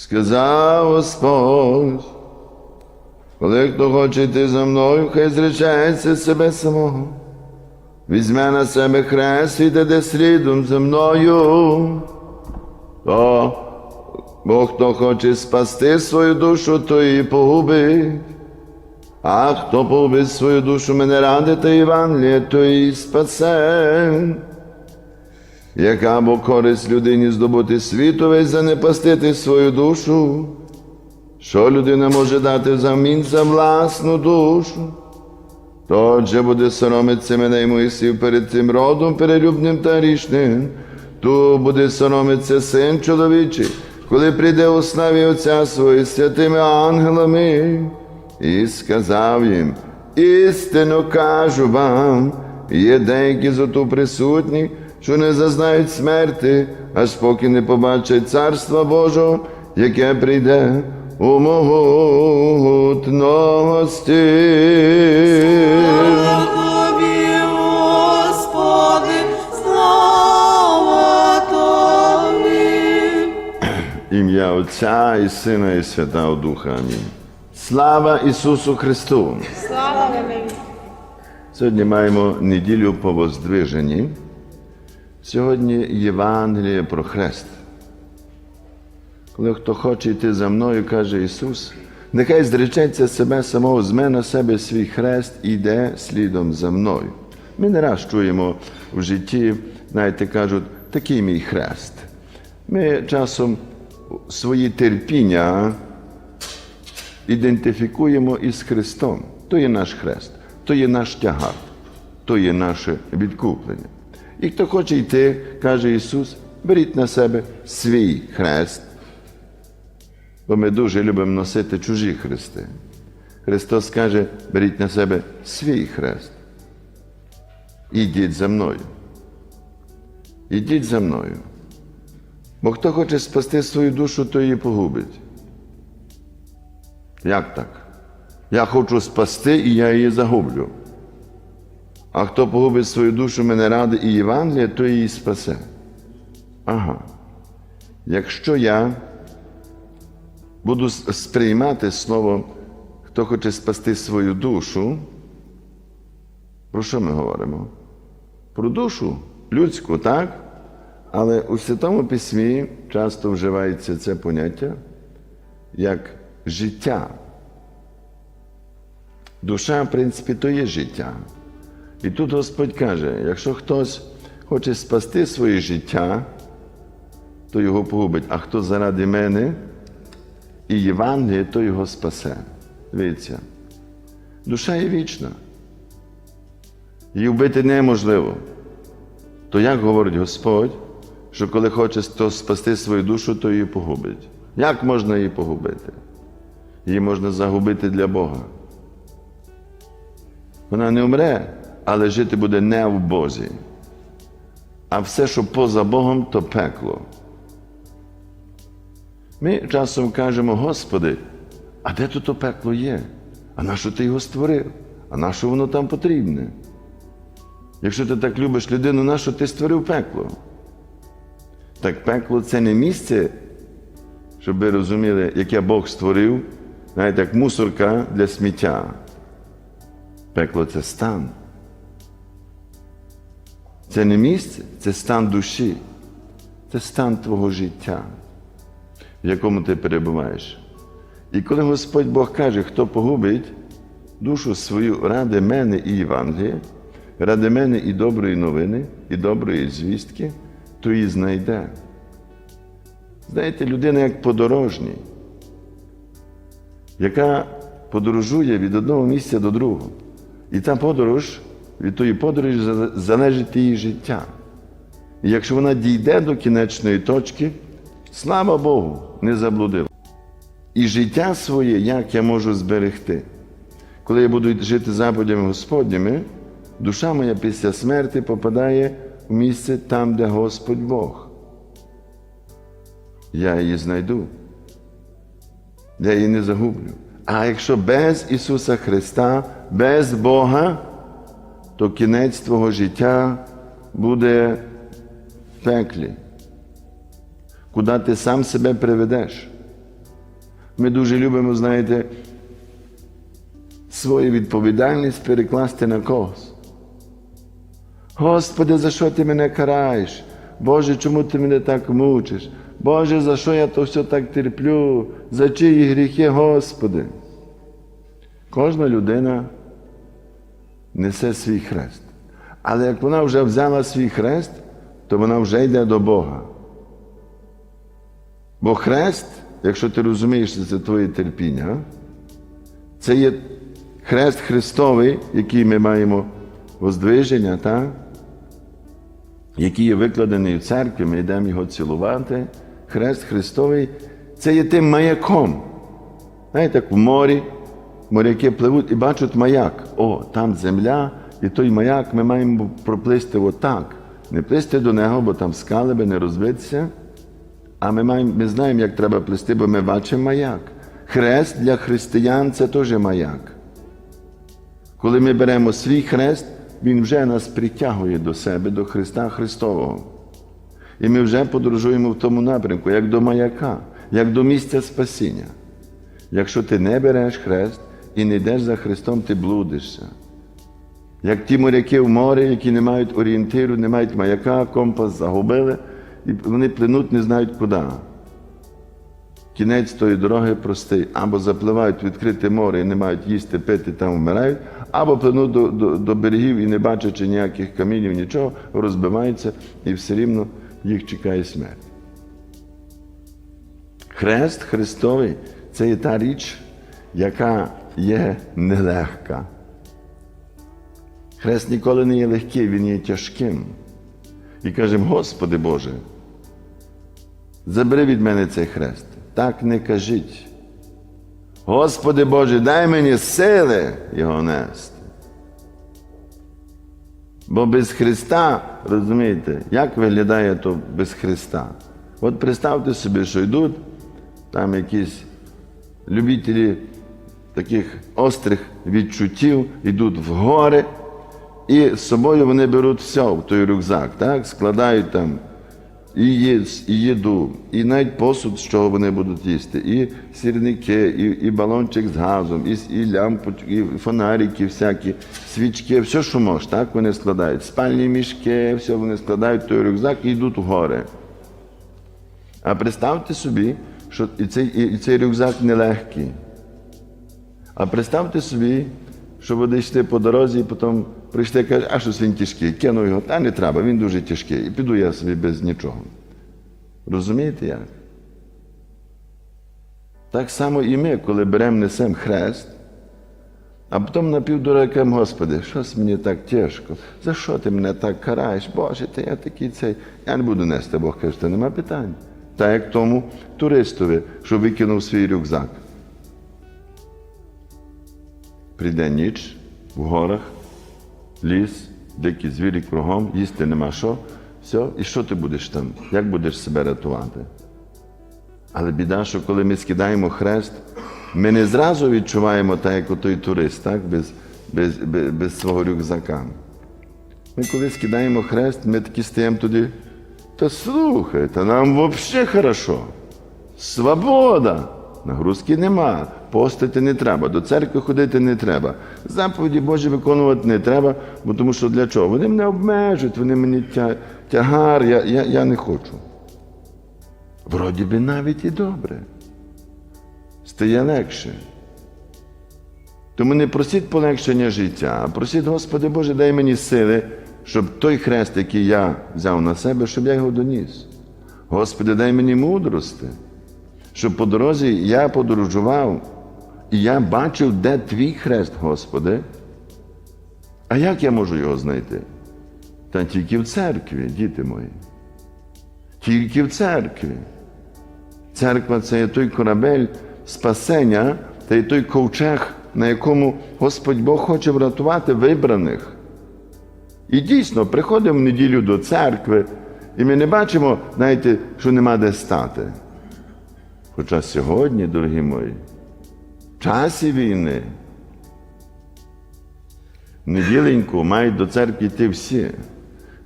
Сказав Господь, коли хто хоче йти за мною, хай зречеться себе самого. Візьме на себе хрест і йде слідом за мною. То, бо хто хоче спасти свою душу, то її погубить. А хто погубить свою душу мене ради та Євангелія, то її спасе. Яка бо користь людині здобути світу, весь занепастити свою душу? Що людина може дати взамін за власну душу? То отже буде соромитися мене й Моїсів перед цим родом перелюбним та грішним, то буде соромитися син чоловічий, коли прийде у славі Отця свої святими ангелами, і сказав їм, істинно кажу вам, є деякі з оту присутні, що не зазнають смерти, аж поки не побачать Царства Божого, яке прийде у могутності. Тобі, Господи, слава Тобі. Ім'я Отця і Сина і Святого Духа. Амінь. Слава Ісусу Христу! Слава Сьогодні маємо неділю по Воздвиженні. Сьогодні Євангеліє про хрест. Коли хто хоче йти за мною, каже Ісус, нехай зречеться себе самого, зме на себе свій хрест і йде слідом за мною. Ми не раз чуємо в житті, знаєте, кажуть, такий мій хрест. Ми часом свої терпіння ідентифікуємо із Христом. То є наш хрест, то є наш тягар, то є наше відкуплення. І хто хоче йти, каже Ісус, беріть на себе свій хрест. Бо ми дуже любимо носити чужі хрести. Христос каже, беріть на себе свій хрест. Ідіть за мною. Ідіть за мною. Бо хто хоче спасти свою душу, то її погубить. Як так? Я хочу спасти і я її загублю. А хто погубить свою душу мене ради і Євангелія, то її спасе. Ага. Якщо я буду сприймати слово, хто хоче спасти свою душу, про що ми говоримо? Про душу людську, так? Але у Святому Письмі часто вживається це поняття як життя. Душа, в принципі, то є життя. І тут Господь каже: якщо хтось хоче спасти своє життя, то його погубить, а хто заради мене і Євангелія, то його спасе. Дивіться, душа є вічна. Її вбити неможливо. То як говорить Господь, що коли хоче хто спасти свою душу, то її погубить. Як можна її погубити? Її можна загубити для Бога. Вона не вмре, але жити буде не в Бозі. А все, що поза Богом, то пекло. Ми часом кажемо, Господи, а де тут то пекло є? А на що ти його створив? А на що воно там потрібне? Якщо ти так любиш людину, на що ти створив пекло? Так пекло це не місце, щоб ви розуміли, яке Бог створив, знаєте, як мусорка для сміття. Пекло це стан. Це не місце, це стан душі, це стан твого життя, в якому ти перебуваєш. І коли Господь Бог каже, хто погубить душу свою ради мене і Євангелія, ради мене і доброї новини, і доброї звістки, то її знайде. Знаєте, людина як подорожній, яка подорожує від одного місця до другого. І та подорож, від тої подорожі залежить її життя. І якщо вона дійде до кінечної точки, слава Богу, не заблудила. І життя своє, як я можу зберегти? Коли я буду жити заповідями Господніми, душа моя після смерті попадає в місце там, де Господь Бог. Я її знайду. Я її не загублю. А якщо без Ісуса Христа, без Бога, то кінець твого життя буде в пеклі, куди ти сам себе приведеш. Ми дуже любимо, знаєте, свою відповідальність перекласти на когось. Господи, за що ти мене караєш? Боже, чому ти мене так мучиш? Боже, за що я то все так терплю? За чиї гріхи, Господи? Кожна людина несе свій хрест. Але як вона вже взяла свій хрест, то вона вже йде до Бога. Бо хрест, якщо ти розумієш, що це твоє терпіння, це є хрест Христовий, який ми маємо воздвиження, так? який є викладений в церкві, ми йдемо його цілувати. Хрест Христовий це є тим маяком. Знаєте, як в морі моряки пливуть і бачать маяк. О, там земля, і той маяк ми маємо проплисти отак. Не плисти до нього, бо там скали би не розбитися. А ми, маємо, ми знаємо, як треба плисти, бо ми бачимо маяк. Хрест для християн це теж маяк. Коли ми беремо свій хрест, він вже нас притягує до себе, до Христа Христового. І ми вже подорожуємо в тому напрямку, як до маяка, як до місця спасіння. Якщо ти не береш хрест і не йдеш за Христом, ти блудишся. Як ті моряки в морі, які не мають орієнтиру, не мають маяка, компас загубили, і вони плинуть, не знають куди. Кінець тої дороги простий. Або запливають в відкрите море і не мають їсти, пити, там вмирають, або пливуть до, до, до берегів і, не бачачи ніяких камінів, нічого, розбиваються і все рівно їх чекає смерть. Хрест Христовий це є та річ, яка є нелегка. Хрест ніколи не є легкий, він є тяжким. І кажемо, Господи Боже, забери від мене цей хрест. Так не кажіть. Господи Боже, дай мені сили його нести. Бо без Христа, розумієте, як виглядає то без Христа? От представте собі, що йдуть там якісь любителі таких острих відчуттів, йдуть в гори, і з собою вони беруть все в той рюкзак, так? складають там і, їд, і їду, і навіть посуд, з чого вони будуть їсти, і сірники, і, і балончик з газом, і, і лямпочки, і фонарики, всякі, свічки, все, що можна, так вони складають. Спальні мішки, все вони складають в той рюкзак і йдуть в гори. А представте собі, що і цей, і цей рюкзак нелегкий. А представте собі, що ви йшли по дорозі, і потім прийшли і кажуть, а щось він тяжкий, кину його, та не треба, він дуже тяжкий. І піду я собі без нічого. Розумієте як? Так само і ми, коли беремо несемо хрест, а потім на півдороги кажемо, Господи, щось мені так тяжко. За що ти мене так караєш? Боже, ти я такий цей. Я не буду нести, Бог каже, то нема питань. Так як тому туристові, що викинув свій рюкзак. Прийде ніч в горах, ліс, дикі звірі кругом, їсти нема що. Все, і що ти будеш там? Як будеш себе рятувати? Але біда, що коли ми скидаємо хрест, ми не зразу відчуваємо так, як той турист, так? Без, без, без, без свого рюкзака. Ми коли скидаємо хрест, ми такі стаємо туди. Та слухай, та нам взагалі хорошо. Свобода! Нагрузки нема, постити не треба, до церкви ходити не треба. Заповіді Божі виконувати не треба, бо тому що для чого? Вони мене обмежують, вони мені тягар, я, я, я не хочу. Вроді би навіть і добре. Стає легше. Тому не просіть полегшення життя, а просіть, Господи Боже, дай мені сили, щоб той хрест, який я взяв на себе, щоб я його доніс. Господи, дай мені мудрости, щоб по дорозі я подорожував, і я бачив, де твій хрест, Господи. А як я можу його знайти? Та тільки в церкві, діти мої. Тільки в церкві. Церква це є той корабель спасення та й той ковчег, на якому Господь Бог хоче врятувати вибраних. І дійсно, приходимо в неділю до церкви, і ми не бачимо, знаєте, що нема де стати. Хоча сьогодні, дорогі мої, часі війни, неділеньку мають до церкви йти всі,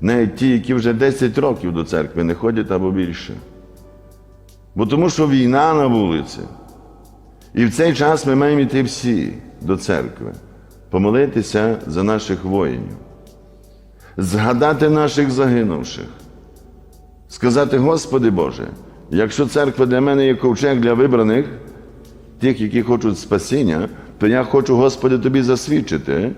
навіть ті, які вже 10 років до церкви не ходять або більше. Бо тому що війна на вулиці. І в цей час ми маємо йти всі до церкви, помолитися за наших воїнів, згадати наших загинувших, сказати, Господи Боже, якщо церква для мене є ковчег для вибраних, тих, які хочуть спасіння, то я хочу, Господи, Тобі засвідчити,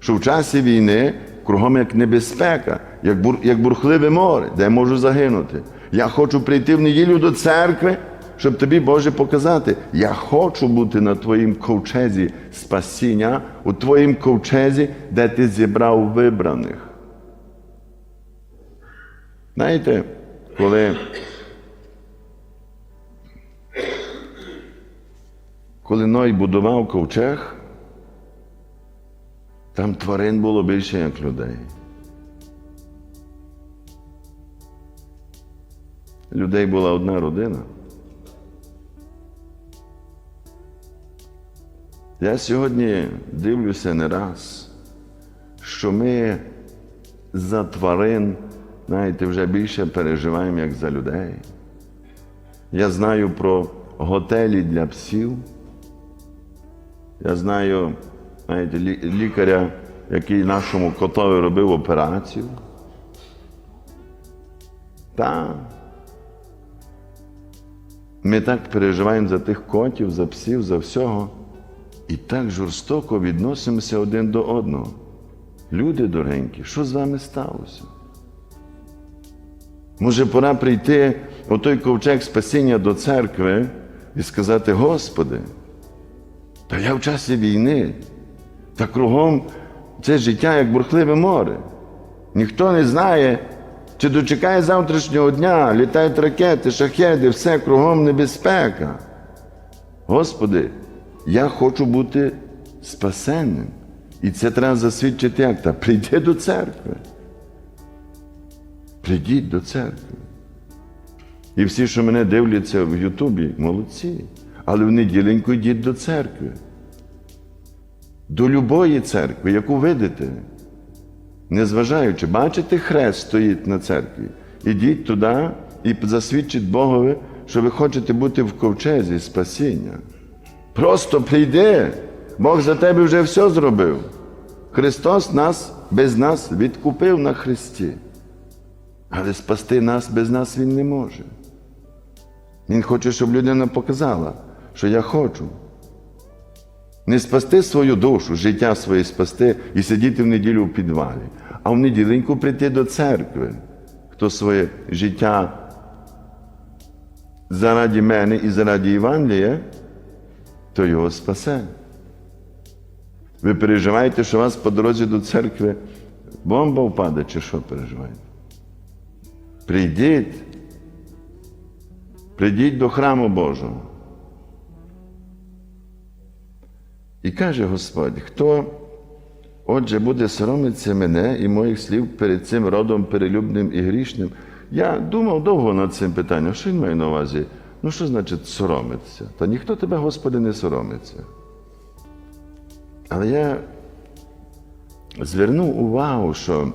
що в часі війни кругом як небезпека, як, бур, як бурхливе море, де я можу загинути. Я хочу прийти в неділю до церкви, щоб тобі, Боже, показати, я хочу бути на Твоїм ковчезі спасіння, у Твоїм ковчезі, де ти зібрав вибраних. Знаєте, коли Коли Ной будував ковчег, там тварин було більше, як людей. Людей була одна родина. Я сьогодні дивлюся не раз, що ми за тварин, знаєте, вже більше переживаємо, як за людей. Я знаю про готелі для псів. Я знаю, знаєте, лікаря, який нашому котові робив операцію. Так. Ми так переживаємо за тих котів, за псів, за всього. І так жорстоко відносимося один до одного. Люди дорогенькі, що з вами сталося? Може, пора прийти у той ковчег спасіння до церкви і сказати, Господи, та я в часі війни, та кругом це життя як бурхливе море. Ніхто не знає, чи дочекає завтрашнього дня, літають ракети, шахеди, все кругом небезпека. Господи, я хочу бути спасенним. І це треба засвідчити як? Та прийди до церкви. Прийдіть до церкви. І всі, що мене дивляться в Ютубі, молодці. Але в неділеньку йдіть до церкви. До любої церкви, яку видите. Незважаючи, бачите, хрест стоїть на церкві. Ідіть туди і засвідчіть Богові, що ви хочете бути в ковчезі спасіння. Просто прийди. Бог за тебе вже все зробив. Христос нас без нас відкупив на Христі. Але спасти нас без нас Він не може. Він хоче, щоб людина показала, що я хочу. Не спасти свою душу, життя своє спасти і сидіти в неділю в підвалі, а в неділеньку прийти до церкви, хто своє життя заради мене і заради Євангелія, то його спасе. Ви переживаєте, що у вас по дорозі до церкви бомба впаде, чи що переживаєте? Прийдіть, прийдіть до храму Божого. І каже Господь, хто отже буде соромитися мене і моїх слів перед цим родом перелюбним і грішним. Я думав довго над цим питанням, що він має на увазі? Ну, що значить соромитися? Та ніхто тебе, Господи, не соромиться. Але я звернув увагу, що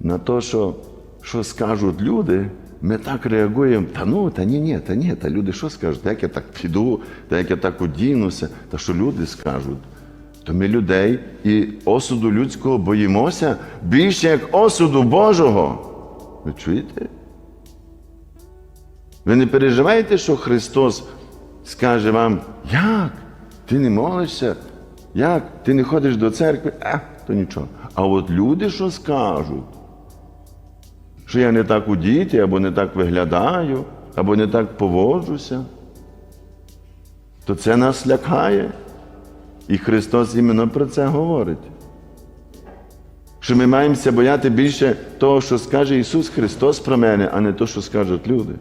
на те, що, що скажуть люди, ми так реагуємо, та ну, та ні, ні, та ні, та люди що скажуть, як я так піду, та як я так одінуся, та що люди скажуть. То ми людей і осуду людського боїмося більше як осуду Божого. Ви чуєте? Ви не переживаєте, що Христос скаже вам, як? Ти не молишся? Як? Ти не ходиш до церкви? А, то нічого. А от люди що скажуть? Що я не так у діті, або не так виглядаю, або не так поводжуся, то це нас лякає. І Христос іменно про це говорить. Що ми маємося бояти більше того, що скаже Ісус Христос про мене, а не то, що скажуть люди.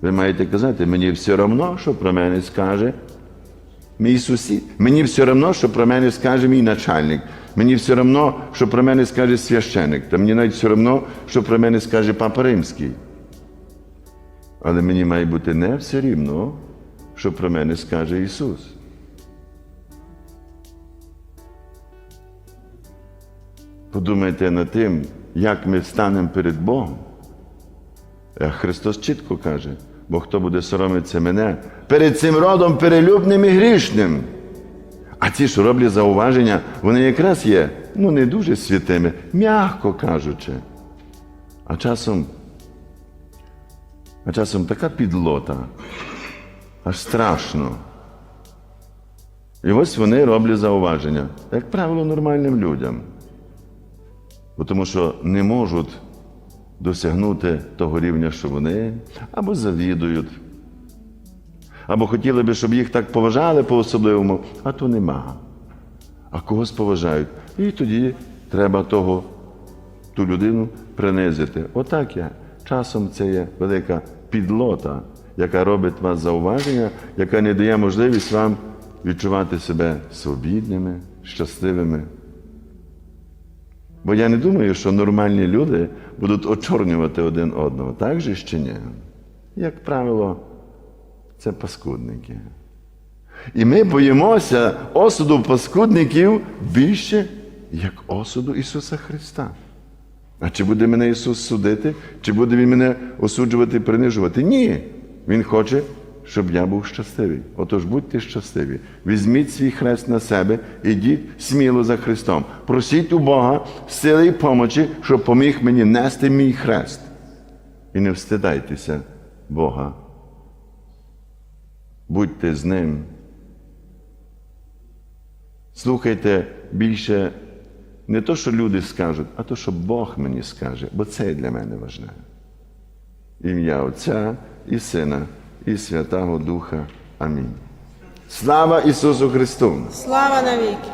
Ви маєте казати, мені все одно, що про мене скаже мій сусід. Мені все одно, що про мене скаже мій начальник. Мені все одно, що про мене скаже священик. Та мені навіть все одно, що про мене скаже Папа Римський. Але мені має бути не все рівно, що про мене скаже Ісус. Подумайте над тим, як ми встанемо перед Богом. А Христос чітко каже, бо хто буде соромитися мене перед цим родом перелюбним і грішним. А ті, що роблять зауваження, вони якраз є ну, не дуже святими, м'яко кажучи. А часом, а часом така підлота, аж страшно. І ось вони роблять зауваження, як правило, нормальним людям. Бо тому що не можуть досягнути того рівня, що вони, або завідують, або хотіли би, щоб їх так поважали по-особливому, а то нема. А когось поважають. І тоді треба того, ту людину принизити. Отак я. Часом це є велика підлота, яка робить вас зауваження, яка не дає можливість вам відчувати себе свобідними, щасливими. Бо я не думаю, що нормальні люди будуть очорнювати один одного. Так же чи ні? Як правило, це паскудники. І ми боїмося осуду паскудників більше, як осуду Ісуса Христа. А чи буде мене Ісус судити, чи буде Він мене осуджувати і принижувати? Ні. Він хоче, щоб я був щасливий. Отож будьте щасливі. Візьміть свій хрест на себе, ідіть сміло за Христом. Просіть у Бога сили і помочі, щоб поміг мені нести мій хрест. І не встидайтеся Бога. Будьте з Ним. Слухайте більше не то, що люди скажуть, а то, що Бог мені скаже, бо це для мене важливе. Ім'я Отця і Сина, і Святого Духа. Амінь. Слава Ісусу Христу! Слава навіки.